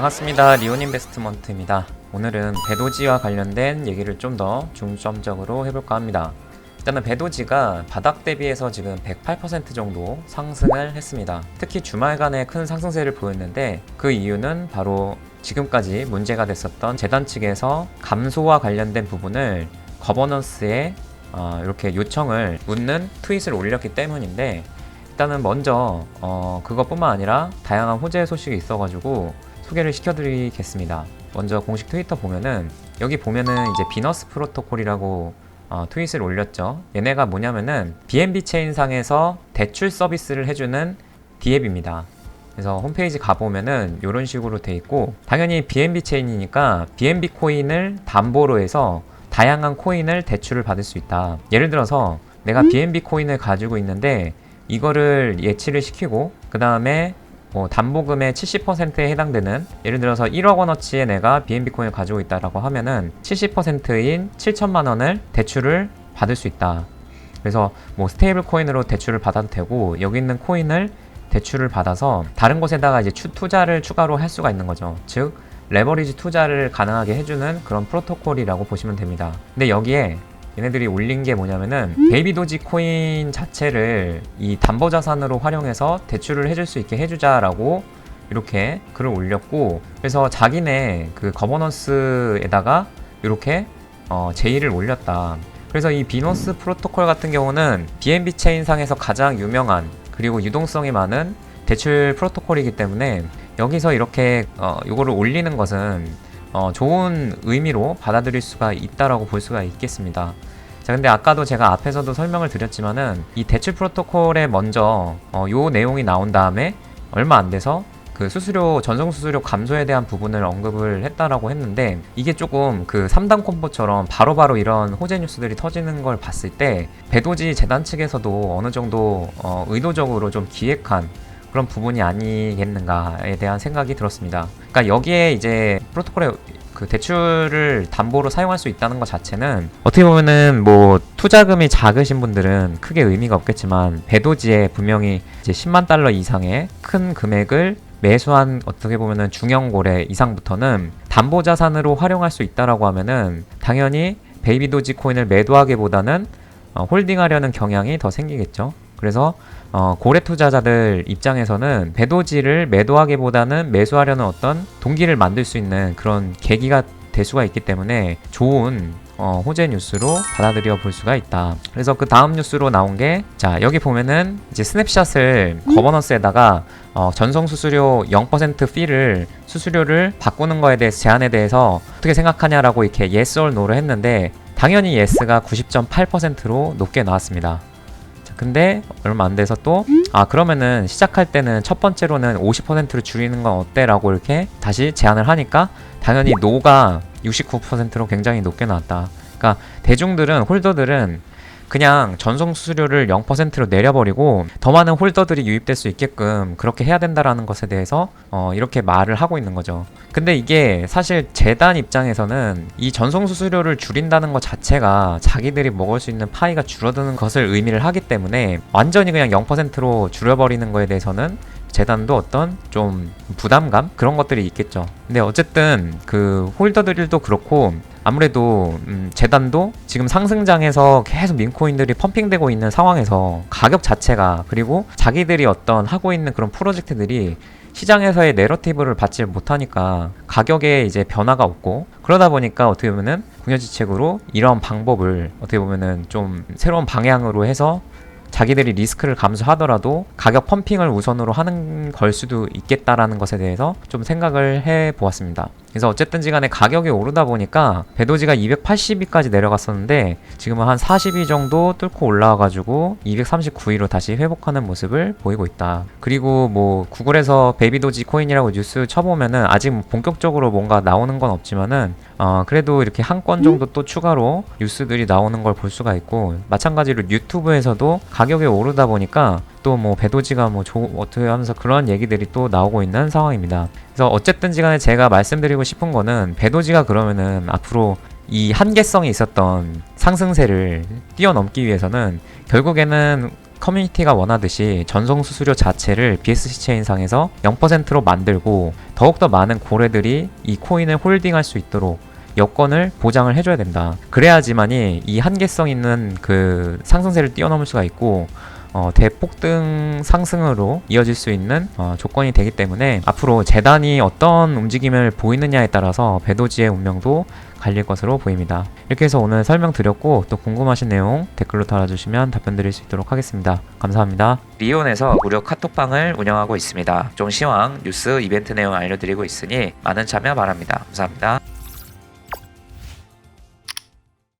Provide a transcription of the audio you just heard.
반갑습니다. 리온 인베스트먼트입니다. 오늘은 배도지와 관련된 얘기를 좀 더 중점적으로 해볼까 합니다. 일단은 배도지가 바닥 대비해서 지금 108% 정도 상승을 했습니다. 특히 주말간에 큰 상승세를 보였는데 그 이유는 바로 지금까지 문제가 됐었던 재단 측에서 감소와 관련된 부분을 거버넌스에 어, 이렇게 요청을 묻는 트윗을 올렸기 때문인데 일단은 먼저 어, 그것뿐만 아니라 다양한 호재 소식이 있어가지고 소개를 시켜드리겠습니다. 먼저 공식 트위터 보면은 여기 보면은 이제 비너스 프로토콜이라고 어, 트윗을 올렸죠. 얘네가 뭐냐면은 BNB 체인상에서 대출 서비스를 해주는 디앱입니다. 그래서 홈페이지 가보면은 이런 식으로 돼 있고 당연히 BNB 체인이니까 BNB 코인을 담보로 해서 다양한 코인을 대출을 받을 수 있다. 예를 들어서 내가 BNB 코인을 가지고 있는데 이거를 예치를 시키고 그 다음에 뭐 담보금의 70%에 해당되는 예를 들어서 1억 원어치의 내가 BNB 코인을 가지고 있다라고 하면은 70%인 7천만 원을 대출을 받을 수 있다. 그래서 뭐 스테이블 코인으로 대출을 받아도 되고 여기 있는 코인을 대출을 받아서 다른 곳에다가 이제 추, 투자를 추가로 할 수가 있는 거죠. 즉 레버리지 투자를 가능하게 해주는 그런 프로토콜이라고 보시면 됩니다. 근데 여기에 얘네들이 올린 게 뭐냐면은 베이비 도지 코인 자체를 이 담보 자산으로 활용해서 대출을 해줄 수 있게 해주자라고 이렇게 글을 올렸고 그래서 자기네 그 거버넌스에다가 이렇게 어, 제의를 올렸다. 그래서 이 비너스 프로토콜 같은 경우는 BNB 체인상에서 가장 유명한 그리고 유동성이 많은 대출 프로토콜이기 때문에 여기서 이렇게 어, 이거를 올리는 것은 어, 좋은 의미로 받아들일 수가 있다라고 볼 수가 있겠습니다. 자, 근데 아까도 제가 앞에서도 설명을 드렸지만은 이 대출 프로토콜에 먼저 어, 요 내용이 나온 다음에 얼마 안 돼서 그 수수료 전송 수수료 감소에 대한 부분을 언급을 했다라고 했는데 이게 조금 그 3단 콤보처럼 바로바로 이런 호재 뉴스들이 터지는 걸 봤을 때 배도지 재단 측에서도 어느 정도 어, 의도적으로 좀 기획한 그런 부분이 아니겠는가에 대한 생각이 들었습니다. 그러니까 여기에 이제 프로토콜에 그 대출을 담보로 사용할 수 있다는 것 자체는 어떻게 보면은 뭐 투자금이 작으신 분들은 크게 의미가 없겠지만 배도지에 분명히 이제 10만 달러 이상의 큰 금액을 매수한 어떻게 보면은 중형 고래 이상부터는 담보 자산으로 활용할 수 있다라고 하면은 당연히 베이비 도지 코인을 매도하기보다는 어, 홀딩하려는 경향이 더 생기겠죠. 그래서 어, 고래 투자자들 입장에서는 배도지를 매도하기보다는 매수하려는 어떤 동기를 만들 수 있는 그런 계기가 될 수가 있기 때문에 좋은 어, 호재 뉴스로 받아들여 볼 수가 있다. 그래서 그 다음 뉴스로 나온 게, 자, 여기 보면은 이제 스냅샷을 거버넌스에다가 어, 전송 수수료 0% 피를 수수료를 바꾸는 거에 대해서 제안에 대해서 어떻게 생각하냐라고 이렇게 yes or no를 했는데 당연히 yes가 90.8%로 높게 나왔습니다. 자, 근데 얼마 안 돼서 또 아 그러면은 시작할 때는 첫 번째로는 50%로 줄이는 건 어때 라고 이렇게 다시 제안을 하니까 당연히 노가 69%로 굉장히 높게 나왔다. 그러니까 대중들은 홀더들은 그냥 전송 수수료를 0%로 내려버리고 더 많은 홀더들이 유입될 수 있게끔 그렇게 해야 된다라는 것에 대해서 어, 이렇게 말을 하고 있는 거죠. 근데 이게 사실 재단 입장에서는 이 전송 수수료를 줄인다는 것 자체가 자기들이 먹을 수 있는 파이가 줄어드는 것을 의미를 하기 때문에 완전히 그냥 0%로 줄여버리는 거에 대해서는 재단도 어떤 좀 부담감 그런 것들이 있겠죠. 근데 어쨌든 그 홀더들도 그렇고 아무래도 음, 재단도 지금 상승장에서 계속 민코인들이 펌핑되고 있는 상황에서 가격 자체가 그리고 자기들이 어떤 하고 있는 그런 프로젝트들이 시장에서의 내러티브를 받지 못하니까 가격에 이제 변화가 없고 그러다 보니까 어떻게 보면은 궁여지책으로 이런 방법을 어떻게 보면은 좀 새로운 방향으로 해서 자기들이 리스크를 감수하더라도 가격 펌핑을 우선으로 하는 걸 수도 있겠다라는 것에 대해서 좀 생각을 해 보았습니다. 그래서 어쨌든지 간에 가격이 오르다 보니까 배도지가 280위까지 내려갔었는데 지금은 한 40위 정도 뚫고 올라와가지고 239위로 다시 회복하는 모습을 보이고 있다. 그리고 뭐 구글에서 베이비도지 코인이라고 뉴스 쳐보면은 아직 뭐 본격적으로 뭔가 나오는 건 없지만은 어 그래도 이렇게 한 건 정도 또 추가로 뉴스들이 나오는 걸 볼 수가 있고 마찬가지로 유튜브에서도 가격이 오르다 보니까 또 뭐 배도지가 뭐 조, 어떻게 하면서 그런 얘기들이 또 나오고 있는 상황입니다. 그래서 어쨌든지 간에 제가 말씀드리고 싶은 거는 배도지가 그러면은 앞으로 이 한계성이 있었던 상승세를 뛰어넘기 위해서는 결국에는 커뮤니티가 원하듯이 전송 수수료 자체를 BSC 체인상에서 0%로 만들고 더욱더 많은 고래들이 이 코인을 홀딩할 수 있도록 여건을 보장을 해줘야 된다. 그래야지만이 이 한계성 있는 그 상승세를 뛰어넘을 수가 있고 어, 대폭등 상승으로 이어질 수 있는 어, 조건이 되기 때문에 앞으로 재단이 어떤 움직임을 보이느냐에 따라서 배도지의 운명도 갈릴 것으로 보입니다. 이렇게 해서 오늘 설명드렸고 또 궁금하신 내용 댓글로 달아주시면 답변 드릴 수 있도록 하겠습니다. 감사합니다. 리온에서 무료 카톡방을 운영하고 있습니다. 좀 시황, 뉴스, 이벤트 내용 알려드리고 있으니 많은 참여 바랍니다. 감사합니다.